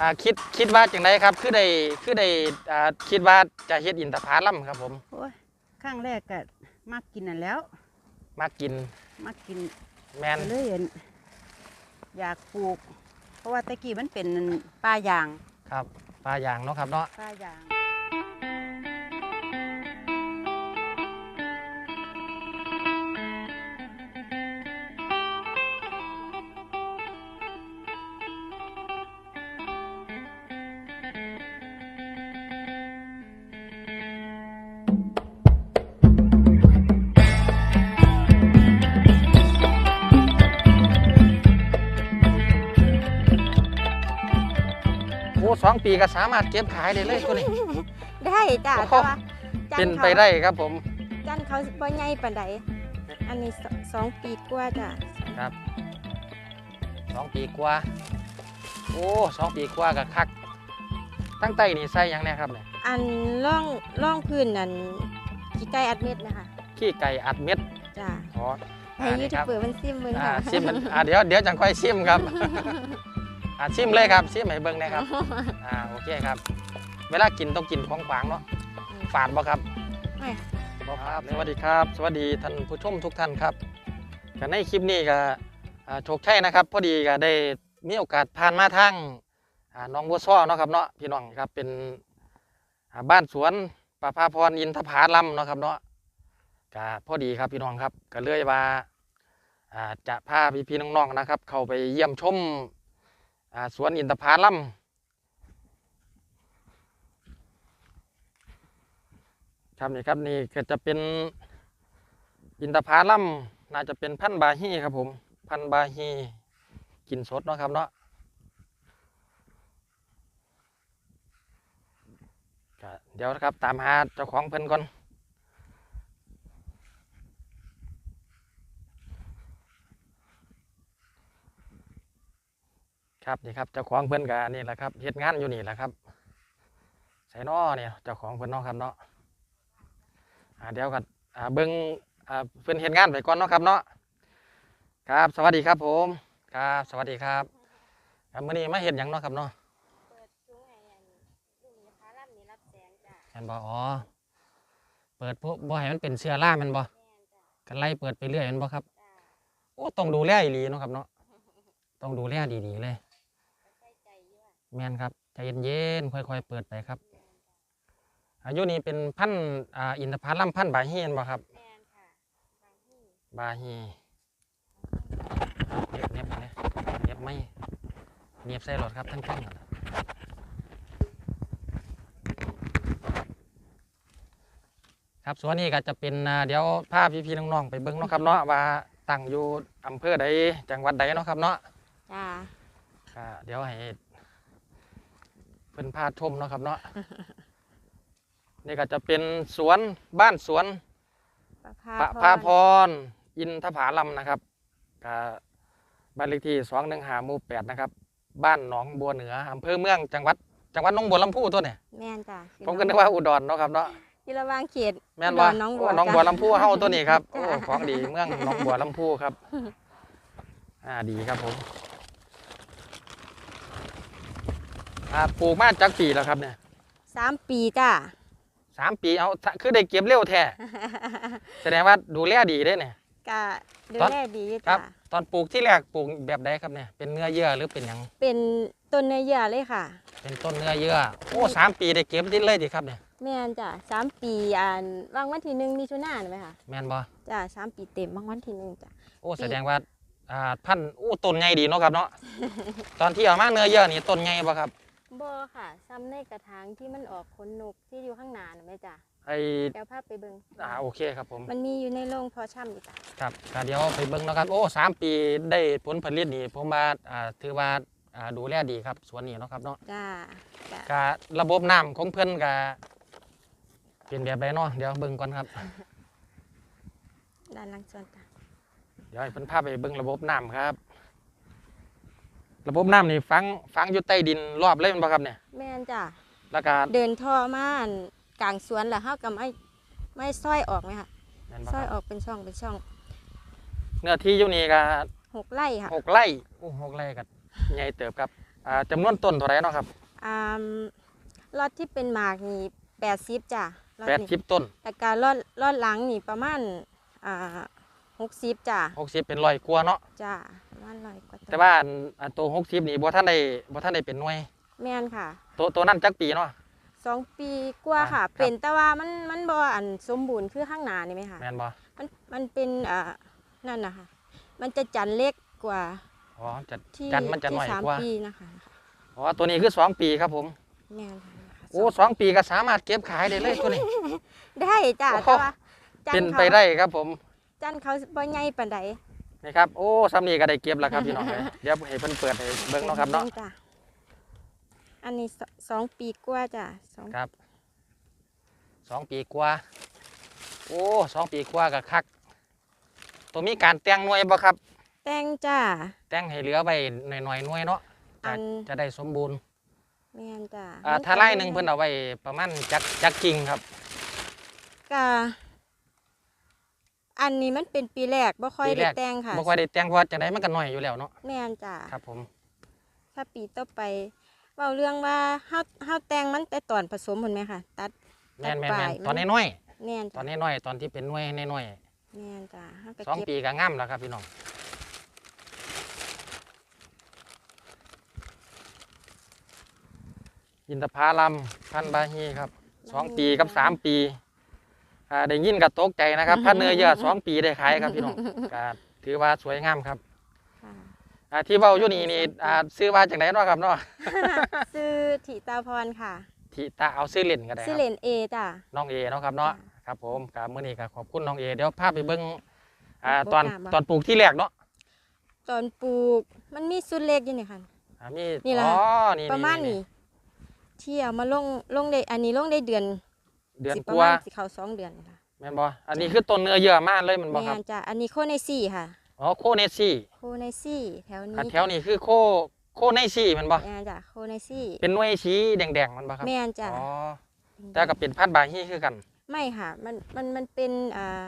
อ่าคิดคิดว่าจังไดครับ คือได้คือได้อ่าคิดว่าจะเฮ็ดอินทผลัมครับผมโอ้ยข้างแรกก็มากินนั่นแหล้ว มากินมากินแมนก็เลยเห็นอยากปลูก เพราะว่าตะกี้มันเป็นป่ายางครับปลาอย่างเนาะครับเนาะ ป่ายาง อ้สองปีก็สามารถเก็บขายได้เลยตัวนี้ ได้จ้ะโอ้โห แต่ว่าจัเป็นขาไปได้ครับผม จันเขาบ่ใหญ่ปานใดอันนี้สสองปีกว่าจ้ะครับสองปีกว่า โอ้สองปีกว่ากับคัก ตั้งใต้นี่ใส่หยังแน่ครับเนี่ยอันร่องร่องพื้นนั่นกี่ไก่อัดเม็ดนะคะขี้ไก่อัดเม็ดจ้ะอ๋อให้อ่ายูนี่ทูครับบเบอร์มันซิมเบิ่งอ่าค่ะชิมมันอ่าเดี๋ยวเดี๋ยวจังค่อยชิมครับ อ่าชิมเลยครับชิมให้เบิ่งนะครับ อ่าโอเคครับ เวลากินต้องกินของขวางเนาะฝาดบ่ครับไม่บ่ครับ สวัสดีครับ สวัสดีท่านผู้ชมทุกท่านครับกันในคลิปนี้ก็อ่าโชคชัยนะครับ พอดีก็ได้มีโอกาสผ่านมาทางอ่าหน้องบัวซ้อเนาะครับเนาะพี่น้องครับเป็นอ่าบ้านสวนประภาพรอินทผาลัมเนาะครับเนาะก็พอดีครับพี่น้องครับก็เลยว่าอ่าจะพาพี่พี่ๆน้องๆนะครับ เข้าไปเยี่ยมชมอ่า สวนอินทผาลัมครับนี่ครับนี่ก็จะเป็นอินทผลัมน่าจะเป็นพันธุ์บาฮีครับผมพันธุ์บาฮีกินสดเนาะครับเนาะเดี๋ยวนะครับตามหาเจ้าของเพิ่นก่อน ครับนี่ครับเจ้าของเพิ่นก็นี่แหละครับเฮ็ดงานอยู่นี่แหละครับใส่นอเนี่ยเจ้าของเพิ่นเนาะครับเนาะอ่าเดี๋ยวกันอ่าเบิ้งอ่าเพื่อนเห็นงานไปก่อนเนาะครับเนาะครับ สวัสดีครับผมครับสวัสดีครับครับมื่อนี้มาเห็นยังเนาะครับเนาะเปิดซุ้งไอ้อันลูกนี่พาล่ำนี่รับแสงจ้ะเห็นบ่อ๋อเปิดพวกบ่ให้มันเป็นเชื้อราแมันบ่แม่นจ้ะกันไล่เปิดไปเรื่อยแมันบ่ครับจ้ะโอ้ต้องดูแลอีหลีเนาะครับเนาะต้องดูแลดีๆเลยใส่ใจอยู่อะ แม่นครับใจเย็นๆค่อยๆ เปิดไปครับ อายุนี้เป็นพันธุ์อ่าอินทผลัมพันธุ์บาฮีแม่นบ่ครับแม่นค่ะบางที่บาฮีเน็บเน็บเนี่ยเน็บไม่เน็บใส่รถครับทั้งทั้งครับส่วนนี้ก็จะเป็นอ่าเดี๋ยวพาพี่ๆน้องๆไปเบิ้งเนาะครับเนาะว่าตั้งอยู่อำเภอใดจังหวัดใดเนาะครับเนาะจ้ะก็เดี๋ยวให้ เพิ่นพาชมเนาะครับเนาะนี่ก็จะเป็นสวนบ้านสวนประพระพาพาพร อินทผาลัมนะครับก็บ้านเลขที่สองหนึ่งหาหมู่แปดนะครับ บ้านหนองบัวเหนืออำเภอเมืองจังหวัด จังหวัดหนองบัวลำพูตัวเนี่ยแม่นจ้ะผมก็นึกว่าอุดรเนาะครับเนาะอยู่ระหว่างเขตแม่นว่าอุดรหน้องบัวหนองบัวจ้ะลำพูเฮาตัวนี้ครับโอ้จ้ะของดีเมืองหนองบัวลำพูครับ อ่าดีครับผม อ่าปลูกมาจากปีแล้วครับเนี่ยสามปีจ้ะสามปีเอาคือได้เก็บเร็วแท้แสดงว่าดูแลดีได้เนี่ยก็ดูตอนแลดีอยู่ครัจ้ะบตอนปลูกที่แรกปลูกแบบใดครับเนี่ยเป็นเนื้อเยื่อหรือเป็นหยังเป็นต้นเนื้อเยื่อเลยค่ะ เป็นต้นเนื้อเยื่อโอ้สามปีได้เก็บได้เลยดีครับเนี่ยแม่นจ้ะสามปีอ่านวางวันที่หนึ่งมิถุนายนไหมคะแม่นบ่จ้ะสามปีเต็มวางวันที่หนึ่งจ้ะโอ้แสดงว่าอ่าพันธุ์อู้ต้นใหญ่ดีเนาะครับเนาะตอนที่เอามาเนื้อเยื่อนี่ต้นใหญ่บ่ครับบอ ค่ะซ้ำในกระถางที่มันออกขนนกที่อยู่ข้างหน้าน่ะไหมจ้ะไอเดี๋ยวพาไปเบิ่งอ่าโอเคครับผมมันมีอยู่ในโรงเพอช่ำอยู่จ้ะครับก็เดี๋ยวไปเบิ่งเนาะครับโอ้สามปีได้ผลผลิตนี่ผมว่าอ่าถือว่าอ่าดูแลดีครับสวนนี้เนาะครับเนาะจ้าจ้ะก็ระบบน้ำของเพิ่นก็เป็นแบบใดเนาะเดี๋ยวเบิ่งก่อนครับ ด้านหลังสวนจ้ะเดี๋ยวให้เพิ่นพาไปเบิ่งระบบน้ำครับ ระบบน้ำนี่ฝังฝังอยู่ใต้ดินรอบเลยแม่นบ่ครับเนี่ยแม่นจ้ะแล้วก็เดินท่อมาอันกลางสวนแล้วเฮาก็ไม่ไม่ซอยออกไหมคะแม่นบ่ซอยครับออกเป็นช่องเป็นช่องเนื้อที่อยู่นี่ก็หกไร่ค่ะหกไร่โอ้หกไร่ก็ใหญ่เติบครับอ่าจำนวนต้นเท่าไหร่เนาะครับอ่ารอดที่เป็นหมากนี่แปดสิบจ้ะรอดแปดนี่ สิบต้นแต่การรอดรอดหลังนี่ประมาณอ่า หกสิบจ้ะหกสิบเป็นร้อยกว่าเนาะจ้ะประมาณร้อยกว่าแต่ว่าอันอันตัวหกสิบนี่บ่ท่านได้บ่ท่านได้เป็นหน่วยแม่นค่ะตัวตัวนั้นจักปีเนาะ สองปีกว่าอ่าค่ะครับ เป็นแต่ว่ามันมันบ่อันสมบูรณ์คือข้างหน้านี่ไหมคะแม่นบ่มันมันเป็นอ่านั่นนะคะมันจะจันเล็กกว่าอ๋อจัด ที่จันทร์มันจะที่น้อยสามกว่า ปีนะคะอ๋อตัวนี้คือสองปีครับผมแม่นค่ะโอ้สองปีก็สามารถเก็บขายได้เลยตัวนี้ ได้จ้ะโอ้แต่ว่าจัเป็นนเขาไปได้ครับผม จันเขาบ่ใหญ่ปานใดนี่ครับโอ้ซ้ำนี้ก็ได้เก็บแล้วครับพี่น้องเลยเดี๋ยวให้เพิ่นเปิดให้เบิ่งเนาะครับเนาะจ้ะอันนี้สสองปีกว่าจ้ะสองครับสองปีกว่าโอ้สองปีกว่าก็คักตัวมีการแต่งหน่วยบ่ครับ แตงจ้ะ แต่งให้เหลือไว้หน่อยๆหน่วยเนาะจะอัน จะได้สมบูรณ์แม่นจ้ะอ่ามันถ้าไร่หนึ่งเพิ่นเอาไว้ประมาณจักจักกิ่งครับ ก็ อันนี้มันเป็นปีแรกบ่ค่อยปีได้แรก แต่งค่ะบ่ค่อยได้แต่งเพราะว่าจังไดมันก็น้อยอยู่แล้วเนาะแม่นจ้ะครับผมถ้าปีต่อไปเว้าเรื่องว่าเฮาเฮาแต่งมันแต่ตอนผสมเห็นไหมค่ะ ตัด แม่นแม่นปแม่ลานยตอนมันน้อยแม่นๆตอจ้ะนน้อยๆตอนที่เป็นหน่วยน้อยแม่นจ้ะเฮาก็ๆสองเก็บปีก็งามแล้วครับพี่น้องอินทผลัมพันธุ์บาฮีครับสองปีกับสามปี อ่าได้ยินกับตกใจนะครับพันเนื้อเยอะสองปีได้ขายครับพี่น้องก็ถือว่าสวยงามครับค่ะอ่าที่เว้าอยู่นี่นี่อ่าซื้อว่าจากไหนเนาะครับเนาะซื้อถิตาพรค่ะที่ตาเอาซื้อเล่นก็ได้คซื้อรับ เลนเอจ้ะ น้องเอเนาะครับเนาะค่ะครับผมกับมื้อนี้ก็ขอบคุณน้องเอเดี๋ยวพาไปเบิ่งอ่าบ่ตอนกล้าบ่ตอนปลูกที่แรกเนาะตอนปลูกมันมีสุดเล็กอยู่นี่ค่ะ อ่ามีนี่ล่ะ อ๋อนี่ประมาณนี้ ที่เอามาลงลงได้อันนี้ลงได้เดือน เดือนสิกประว่ามาณสิเข้าสองเดือนนี่ค่ะแม่นบ่อันนี้คือต้นเนื้อเยอะมากเลยแมันบ่แม่ครับนจ้ะอันนี้โคไนซี่ค่ะ อ๋อโคเนซี่โคไนซี่แถวอ่านี้แถวนี้คือโคโคเนซี่แมันบ่แม่นจ้ะโคไนซี่เป็นหน่วยสีแดงๆแมันบ่ครับแม่นจ้ะอ๋อแต่ก็เป็นพันธุ์บาฮีคือกัน ไม่ค่ะ มันมันมันเป็นอ่า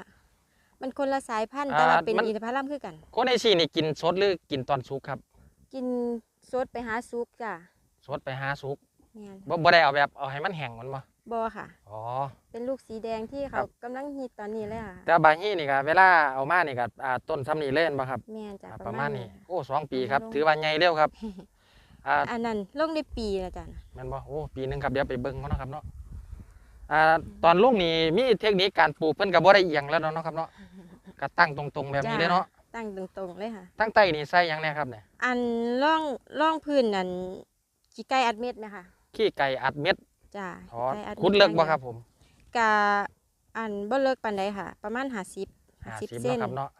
มันคนละสายพันธุ์อ่าแต่ว่าเป็นมัน อินทผลัมคือกัน โคเนซี่นี่กินสดหรือกินตอนสุกครับกินสดไปหาซุปจ้ะสดไปหาสุกแม่นบ่บ่ได้เอาแบบเอาให้มันแห้งแมันบ่ บอค่ะ อ๋อ เป็นลูกสีแดงที่ครัเขาบ กำลังฮิตตอนนี้เลยค่ะแต่บาฮีนี่ก็เวลาเอามานี่ก็อ่าต้นซ้ำนี่เล่นบ่ครับแม่นจ้ะอ่าปประระมามาณณนี้นี้โอ้สองปีครับลงถือว่าใหญ่เร็วครับอ่า อันนั้นลงได้ปีนะจ้ะแม่นบ่โอ้ปีหนึงครับเดี๋ยวไปเบิ่งเขาเนาะครับเนาะอ่าตอนลุงนี่มีเทคนิคการปลูกเพิ่นก็บ่ได้เอียงแล้วเนาะครับเนาะก็ตั้งตรงๆแบบนี้เลยเนาะตั้งตรงๆเลยค่ะ ตั้งใต้นี่ใส่หยังแน่ครับเนี่ยอันล่องล่องพื้นอันขี้ไก่อัดเม็ดไหมคะขี้ไก่อัดเม็ด จ้ะอ๋อขี้ไก่อัดม็ขุดเลิกบ่ครับผมกะอันบ่เลิกปานใดค่ะ ประมาณ50 50 50เส้นเนาะครับเนาะ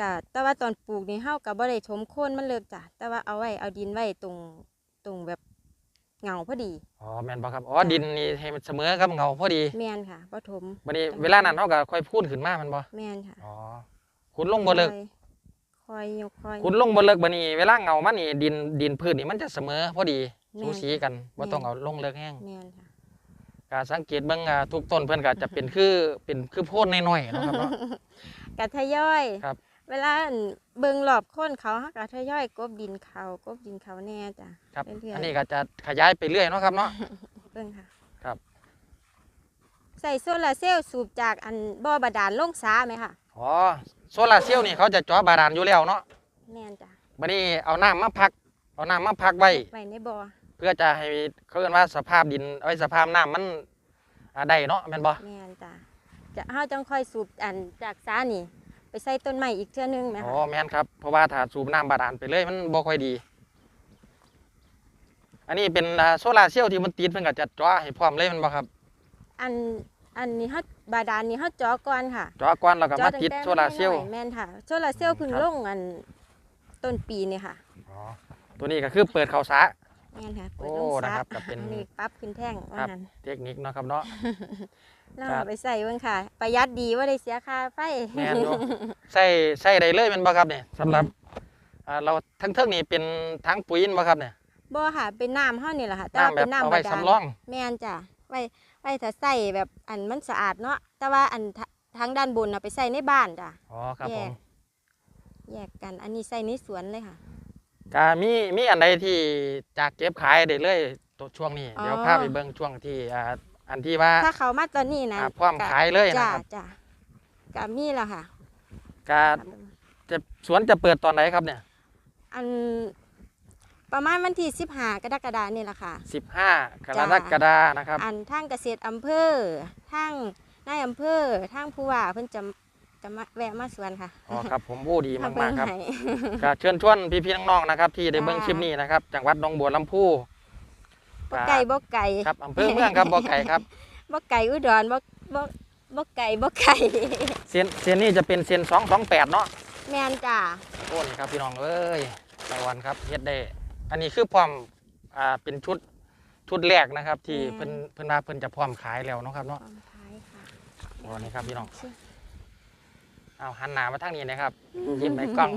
กะแต่ว่าตอนปลูกนี่เฮาก็บ่ได้ถมโคนมันเลิกจ้ะแต่ว่าเอาไว้เอาดินไว้ตรงตรงแบบเงาพอดีอ๋อแม่นบ่ครับอ๋อดินนี่ให้มันเสมอกับเงาพอดีแม่นค่ะบ่ถมบัดนี้เวลานั้นเฮาก็ค่อยพูนขึ้นมาแมันบ่แม่นค่ะอ๋อขุดลงบ่เลิกคอยคอยยกคอยขุดลงบ่เลิกบัดนี้เวลาเงามันนี่ดินดินพื้นนี่มันจะเสมอพอดีแม่ สูนสีกันบ่ต้องเอาลงเลิกแห้งแม่นค่ะก็สังเกตเบิ่งอ่าทุกต้นเพิ่นก็จะเป็นคือเป็นคือโพดน้อยๆเนาะครับเนาะ กะทยอย ครับ เวลาอั่นเบิ่งรอบโคนเขาเฮากะทยอยกบดินเขากบดินเขาแน่จ้ะครับเรื่อยๆอันนี้ก็จะขยายไปเรื่อยเนาะครับเนาะ เบิ่งค่ะครับ ใส่โซลาร์เซลล์สูบจากอันบ่อบาดาลลงสาไหมค่ะ อ๋อโซลาร์เซลล์นี่เขาจะเจาะบาดาลอยู่แล้วเนาะแม่นจ้ะบัดนี้เอาน้ำมาพัก เอาน้ำมาพักไว้ไว้ในบ่อเพื่อจะให้เขาเรียกว่าสภาพดินไอ้ยสภาพน้ำมันอ่าได้เนาะแม่นบ่แม่นจ้ะจะเฮาจังค่อยสูบอันจากสานี่ ไปใส่ต้นไม้อีกเทื่อนึงไหมอ๋อคะแม่นครับเพราะว่าถ้าสูบน้ำบาดาลไปเลยมันบ่ค่อยดี อันนี้เป็นอ่าโซลาร์เซลล์ที่มันติดเพิ่นก็จะเจาะให้พร้อมเลยแมันบ่ครับอันอันนี้เฮาบาดาลนี่เฮาเจาะก่อนค่ะเจาะก่อนแล้วก็มาติดตั้งแต่โซลาร์เซลล์ น้อยๆแม่นค่ะโซลาร์เซลล์เพิ่งครับ ลงอันต้นปีนี่ค่ะ อ๋อตัวนี้ก็คือเปิดเข้าสระ แม่นค่ะเปิดโอ้ลงสานะครับก็เป็น อันนี้ปรั๊บขึ้นแท่งว่าครับนั้นเทคนิคเนาะครับเนาะแล้วครับ เอาไปใส่เบิ่งค่ะ ประหยัดดีว่าได้เสียค่าไฟแม่นอยู่ใส่ใส่ได้เลยแมันบ่ครับเนี่ยสำหรับอ่าเราทั้งเทิงนี่เป็นทั้งปุ๋ยแม่นบ่ครับเนี่ยบ่ค่ะเป็นน้ำเฮานี่แหละค่ะ แต่ว่าน้ำแบเป็บนน้ำเอาบาไว้ดาลสำรอง แม่นจ้ะไว้ไว้ถ้าใส่แบบอันมันสะอาดเนาะแต่ว่าอันทะทางด้านบนน่ะไปใส่ในบ้านจ้ะ อ๋อครับแยผก ม แยกกัน อันนี้ใส่ในสวนเลยค่ะ ก็มีมีอันใดที่จากเก็บขายได้เลยตัวช่วงนี้ อ๋อ เดี๋ยวพาไปเบิ่งช่วงที่อ่าอันที่ว่าถ้าเขามาตอนนี้นะอ่าพร้อมขายเลยนะจ้าครับจ้ากับมีแล้วค่ะ ก็จะสวนจะเปิดตอนไหนครับเนี่ย อันประมาณวันที่สิบห้ากรกฎานี่แหละค่ะ 15 กรจ้ากฎานะครับ อันทางเกษตรอำเภอทางนายอำเภอทางผู้ว่าเพิ่นจะ จะมาแวะมาสวนค่ะ อ๋อครับผมวู้ดีมามากๆครับให้ก็เชิญชวนพี่ๆน้องๆนะครับ ที่ได้เบิ่งจ้าคลิปนี้นะครับจังหวัดหนองบัวลำพูบ่ไก่บ่ไก่ครับอำเภอเมืองครับบ่อไก่ครับบ่ไก่อุดรบ่บ่บ่ไก่บ่ไก่เส้นเส้นนี้จะเป็นเส้น228เนาะแม่นจ้าโอ้นี่ครับพี่น้องเอ้ยตะวันครับเฮ็ดได้อันนี้คือพร้อมอ่าเป็นชุดชุดแรกนะครับ ที่เพิ่นเพิ่นว่าเพิ่นจะพร้อมขายแล้วเนาะครับพเนาะร้อมขายค่ะโอ้นี่ครับพี่น้อง เอาหันหน้ามาทางนี้นะครับ ยิ้มในกล้อง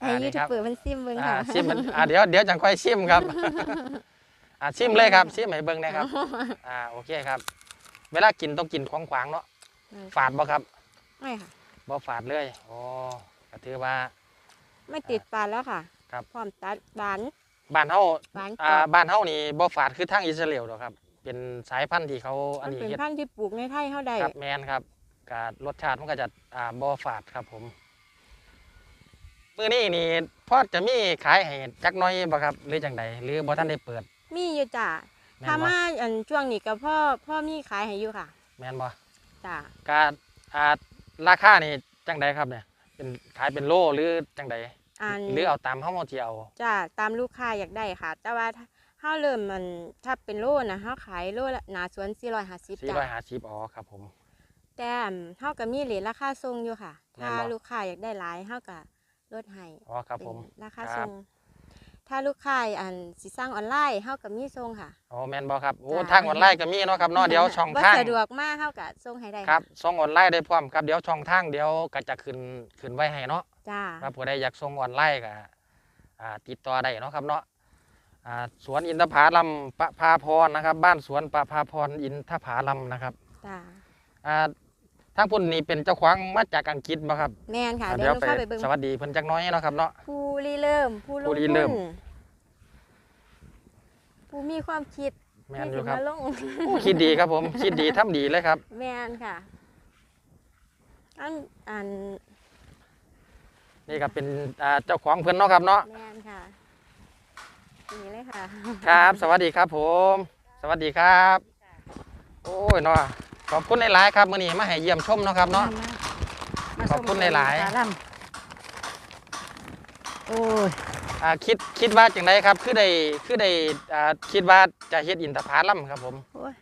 ให้อ่ายูนี่ทูครับบเบอร์มันซิมเบิ่งอ่าค่ะชิมมันอ่าเดี๋ยวเดี๋ยวจังค่อยชิมครับอ่าชิมเลยครับชิมให้เบิ่งนะครับ อ่าโอเคครับ เวลากินต้องกินของขวางเนาะฝาดบ่ครับไม่ค่ะบ่ฝาดเลยโอ้ก็ถือว่า ไม่ติดปานแล้วค่ะครับพร้อมตัดบานบ้านเฮาบานกอ่ารอบบ้านเฮานี่บ่ฝาดคือทางอิสราเอลดอกครับ เป็นสายพันธุ์ที่เขาอัมันนนี้เป็นเฮ็ดพันธุ์ที่ปลูกในไทยเฮาได้ครับแมนครับ ก็รสชาติมันก็จะอ่าบ่ฝาดครับผมมื้อนี้นี่พอจะมีขายให้จักหน้อยบ่ครับหรือจังใดหรือบ่ทันได้เปิดมีอยู่จ้ะแม่ถ้านบ่มาอันช่วงนี้ก็พ่อพ่อมีขายให้อยู่ค่ะแม่นบ่จ้ะก็อ่าราคานี่จังใดครับเนี่ยเป็นขายเป็นโลหรือจังใดอันหรือเอาตามเฮาสิเอาจ้ะตามลูกค้าอยากได้ค่ะ แต่ว่าถ้าเฮาเริ่มมันถ้าเป็นโลนะเฮาขายโลละหนาสวน450จ้ะ450อ๋อครับผม แต่อันเฮาก็มีเหรียญราคาทรงอยู่ค่ะ แม่นบ่ถ้าลูกค้าอยากได้หลายเฮาก็ลดให้อ๋อครับผม เป็นราคาคทรัรบงถ้าลูกค้าอันสิสร้างออนไลน์เฮาก็มีทรงค่ะอ๋อแม่นบ่ครับโอ้จ้ะทางออนไลน์ก็มีเนาะครับเนาะเดี๋ยวช่องบ่ทางสะดวกมากเฮาก็ส่งให้ได้ครับส่งออนไลน์ได้พร้อมครับเดี๋ยวช่องทางเดี๋ยวก็จะขึ้นขึ้นไว้ให้เนาะจ้าครับผู้ใดอยากส่งออนไลน์ก็อ่าติดต่อได้เนาะครับเนาะอ่าสวนอินทผลัมประภาพรนะครับ บ้านสวนประภาพรอินทผลัมนะครับจ้าอ่า ทางพุ่นนี่เป็นเจ้าของมาจากอังกฤษบ่ครับแม่นค่ะอ่าเดี๋ยวหนูไปเข้าไปเบิ่งสวัสดีเพิ่นจักหน้อยเนาะครับเนาะ ผู้ริเริ่ม ผู้ลผู้งริทุเริ่มนผู้มีความคิดแม่นอยู่ครับ ที่สิมาลง โอ้คิดดีครับผมคิดดีทำดีเลยครับ แม่นค่ะ อันอันนี่ก็เป็นอ่าเจ้าของเพิ่นเนาะครับเนาะแม่นค่ะนี่เลยค่ะ ครับ สวัสดีครับผม สวัสดีครับ โอ้ยเนาะ ขอบคุณหลายๆครับมื้อนี้มาให้เยี่ยมชมเนาะครับเนาะ มาขอบคุณหลายๆสมโอ้ยอ่าคิดคิดว่าจังไดครับ คือได้คือได้อ่าคิดว่าจะเฮ็ดอินทผลัมครับผมโอ้ย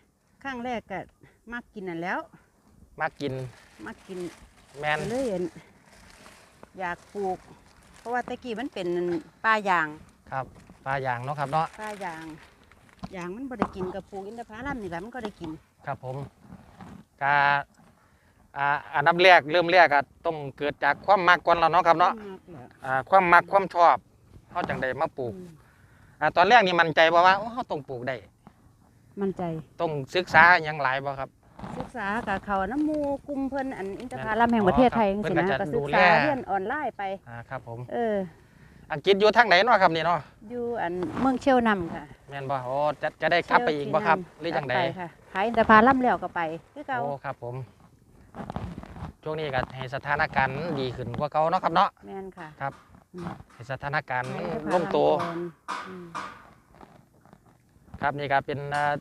ข้างแรกก็มากินนั่นแล้ว มากินมากินแมนก็เลยเห็นอยากปลูก เพราะว่าตะกี้มันเป็นป่ายางครับปลาอย่างเนาะครับเนาะป่ายางยางมันบ่ได้กินกับปลูกอินทผลัมนี่แหละมันก็ได้กิน ครับผม กาอ่าอันดับแรกเริ่มแรกก็ต้องเกิดจากความมักก่อนแล้วเนาะครับเนาะมากแล้วอ่าความมักความชอบเฮาจังไดมาปลูกอืมอ่าตอนแรกนี่มั่นใจบ่ว่าโอ้เฮาต้องปลูกได้มั่นใจต้องศึกษาหยังหลายบ่ครับ ศึกษากับเขาน้ำหมูกลุ่มเพิ่นอันอินทผแม่นลัมแห่งประเทศไทยอ๋อจังครับซี่นะเพิ่นก็จะก็ศึกดูแลษาเรียนออนไลน์ไปอ่าครับผมเออ อังกฤษอยู่ทางไหนเนาะครับนี่เนาะอยู่อันเมืองเชียวนำค่ะแม่นบ่โอ้จะจะได้กลับไปอีกบ่ครับหรือจังไดกลับไปค่ะขายอินทผลัมแล้วก็ไปคือเก่าโอ้ครับผมช่วงนี้ก็ให้สถานการณ์ดีขึ้นกว่าเก่าเนาะครับเนาะแม่นค่ะครับอืมให้สถานการณ์มันอินทผลงตัวก่อนอืมครับนี่ก็เป็นอ่า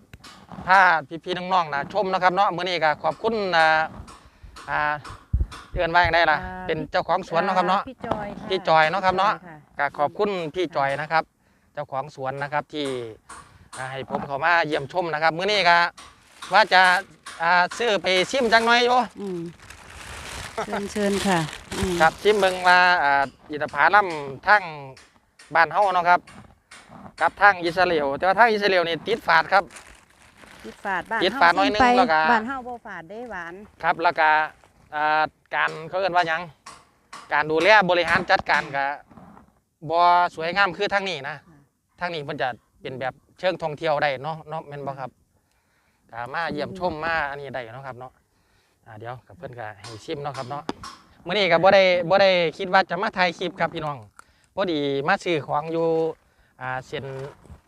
ผ้าพี่ๆน้องๆนะชมนะครับเนาะมื้อนี้ก็ขอบคุณอ่าอ่าเอื้อนว่าอย่างไรล่ะ เป็นเจ้าของสวนเนาะครับเนาะพี่จอยค่ะพี่จอยเนาะครับเนาะพี่จอยค่ ก็ขอบคุณพี่จอยนะครับ เจ้าของสวนนะครับที่อ่าให้ผมเข้ามาเยี่ยมชมนะครับมื้อนี้ก็ว่าจะอ่าซื้อไปชิมจังหน่อยอยู่อืมเชิญเชิญค่ะอืมครับชิมเบิ่งว่าอ่าอินทผลัมทั้งบ้านเฮาเนาะครับ กับทางอิสราเอลแต่ว่าทางอิสราเอลนี่ติดฝาดครับติดฝาดบ้านติดฝาดหน่อยนึงไปแล้วก็บ้านเฮาบ่ฝาดได้หวานครับแล้วก็อ่าการเขาเอิ้นว่าหยังการดูแลบริหารจัดการก็บ่ สวยงามคือทางนี้นะทางนี้มันจะเป็นแบบเชิงท่องเที่ยวได้เนาะเนาะแม่นบ่ครับก็มาเยี่ยมชมมาอันนี้ได้เนาะครับเนาะอ่าเดี๋ยวกับเพิ่นก็ให้ชิมเนาะครับเนาะมื้อนี้ก็บ่ได้บ่ได้คิดว่าจะมาถ่ายคลิปครับพี่น้องพอดีมาซื้อของอยู่อ่าเส้น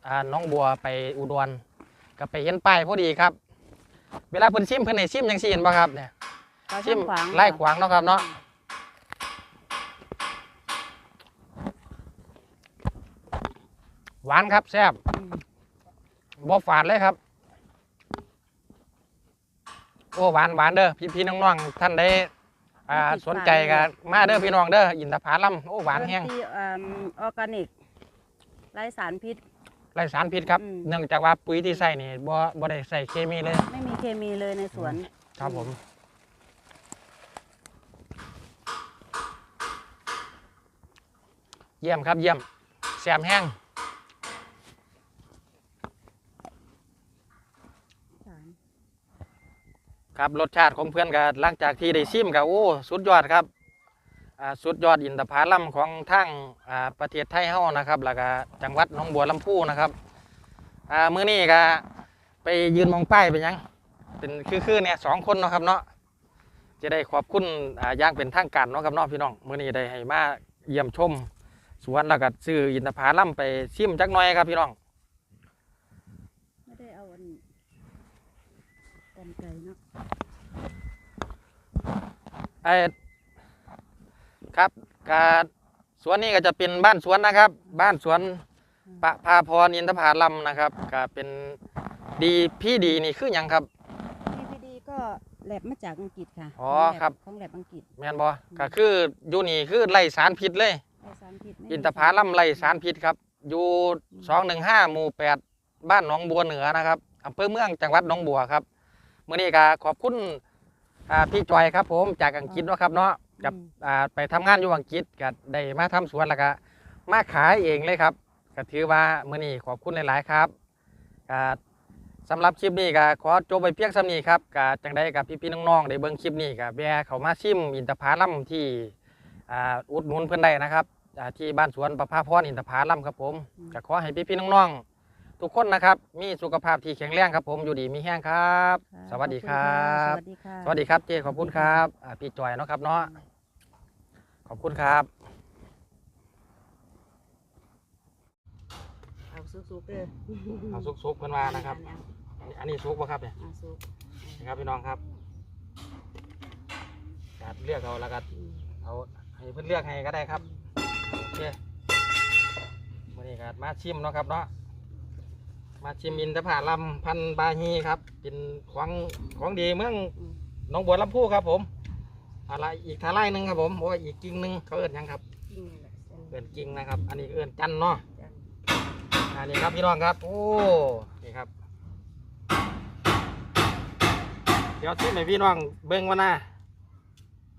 อ่าหน้องบัวไปอุดรก็ไปเห็นป้ายพอดีครับ เวลาเพิ่นซิมเพิ่นให้ซิมจังซี่เห็นบ่ครับเนี่ยปลาซิช่อมนขวางไล่ขวางเนาะครับเนาะ หวานครับแซ่บอืมบ่ฝาดเลยครับ โอ้หวานหวานเด้อพี่พี่น้องๆท่านได้อ่าสนใจกันมาเด้อพี่น้องเด้ออินทผลัมโอ้หวานแห้งที่เอิ่มออร์แกนิกไร้สารพิษไรสารพิษครับอืมเนื่องจากว่าปุ๋ยที่ใส่นี่บ่บ่ได้ใส่เคมีเลย ไม่มีเคมีเลยในสวน ครับผมเยี่ยมครับเยี่ยมแซมแห้ง สาร ครับรสชาติของเพื่อนก็หลังจากที่ได้ซิมก็โอ้สุดยอดครับอ่าสุดยอดอินทผลัมของทางอ่าประเทศไทยเฮานะครับแล้วก็จังหวัดหนองบัวลำพูนะครับอ่ามื้อนี้ก็ไปยืนมองป้ายไปยังเป็นคือๆเนี่ยสองคนเนาะครับเนาะจะได้ขอบคุณอ่าอย่างเป็นทางการเนาะครับเนาะพี่น้องมื้อนี้ได้ให้มาเยี่ยมชมสวนแล้วก็ซื้ออินทผลัมไปซิมจักหน่อยครับพี่น้อง ไม่ได้เอาอัน กันไก่เนาะไอ้ครับการสวนนี้ก็จะเป็นบ้านสวนนะครับ บ้านสวนประภาพรอินทผลัมนะครับก็เป็นดีพี่ดีนี่คือหยังครับพีพีดีก็แลบมาจากอังกฤษค่ะอ๋อของแลครับ ของแลบอังกฤษแม่นบ่ก็คืออยู่นี่คือไล่สารพิษเลยไร้สารพิษไม่มีอินทผลัมไล่สารพิษครับ อยู่สองหนึ่งห้าหมู่แปดบ้านหนองบัวเหนือนะครับอำเภอเมืองจังหวัดหนองบัวครับเมื่อนี้ก็ขอบคุณอ่าพี่จอยครับ ผมจากอังกฤษเนาะครับเนาะกับอืมอ่าไปทำงานอยู่อังกฤษก็ได้มาทำสวนแล้วก็มาขายเองเลยครับก็ถือว่าเมื่อนี้ขอบคุณหลายๆครับก็สำหรับคลิปนี้ก็ขอจบไปเพียงสำนี้ครับก็จังได้กับพี่ๆน้องๆได้เบิ่งคลิปนี้ก็แบร์เขามาชิมอินทผลัมที่อ่าอุดหนุนเพื่อนได้นะครับอ่าที่บ้านสวนประภาพรอินทผลัมครับผมก็ขอให้พี่ๆน้องๆ ทุกคนนะครับ มีสุขภาพที่แข็งแรงครับ ผมอยู่ดีมีแห้งครับค่ะสวัสดีครัขบอบคุณค่ะ สวัสดีครับเจขอบคุณครับอ่าพี่จอยเนาะครับเนาะขอบคุณครับ เอาสุกๆเด้อเอาซุกๆเพิ่นมานะครับ อันนี้ซุกป่ะครับเนี่ยเอาสุกนะครับพี่น้องครับจัดเลือกเอาแล้วก็อืมเอาให้เพิ่นเลือกให้ก็ได้ครับโอเควันนี้ก็มาชิมเนาะครับเนาะ มาชิมอินทผลัมพันธุ์บาฮีครับ เป็นของของดีเมืองอืมหน้องบัวลำพูครับ ผมอะไรอีกทาไล่หนึ่งครับผมโอ้ยอีกกิ่งหนึ่งเขาเอิ้นหยังครับกินนี่แหละเส้นเอิ้นกิ่งนะครับ อันนี้เอิ้นจันเนาะจันอันนี้ครับพี่น้องครับ โอ้นี่ครับ เดี๋ยวชิมให้พี่น้องเบิ่งวันหน้า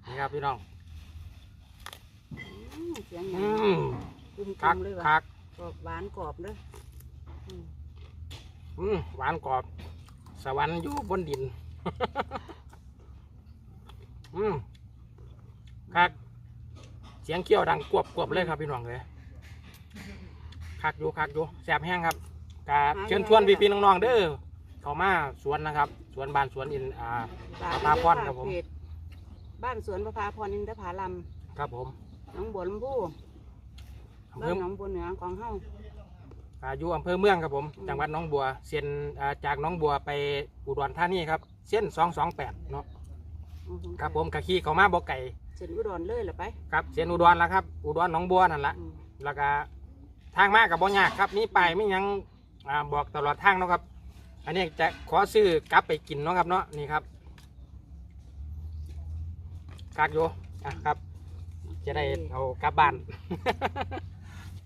นี่ครับพี่น้องอืมเสียงหอืยังมกุ้มคักๆเลยว่ะคักกรอบหวานกรอบเด้ออืม อืมหวานกรอบ สวรรค์อยู่บนดิน อืมคักเสียงเคี้ยวดังกวบกวบเลยครับพี่น้องเลยคักอยู่คักอยู่แสบแห้งครับกาเชิญชวนพี่ๆน้องๆเด้อเขามาสวนนะครับ สวนบ้านสวนอินอ่าประภาพรครับผมเพจบ้านสวนประภาพรอินทผลัมครับผม หนองบัวลำพูอำเภบ้านอหนองบัวเหนือของเฮา อ่าอยู่อำเภอเมืองครับผมอืมจังหวัดหน้องบัว เส้นอ่าจากหน้องบัวไปอุดรธานีครับ เส้นสองสองแปดเนาะ อือฮึครับผมกะขี่เขามาบ่ไก่ เส้นอุดรเลยเหรอไปครับ เส้นอุดรแล้วครับ อุดรหนองบัวนั่นละ อืมแล้วก็ทางมากับบ่ยากครับนี่ไปายไม่ยังอ่าบอกตลอดทางเนาะครับ อันนี้จะขอซื้อกลับไปกินเนาะครับเนาะนี่ครับกากอยู่อะครับ จะได้เอากลับบ้าน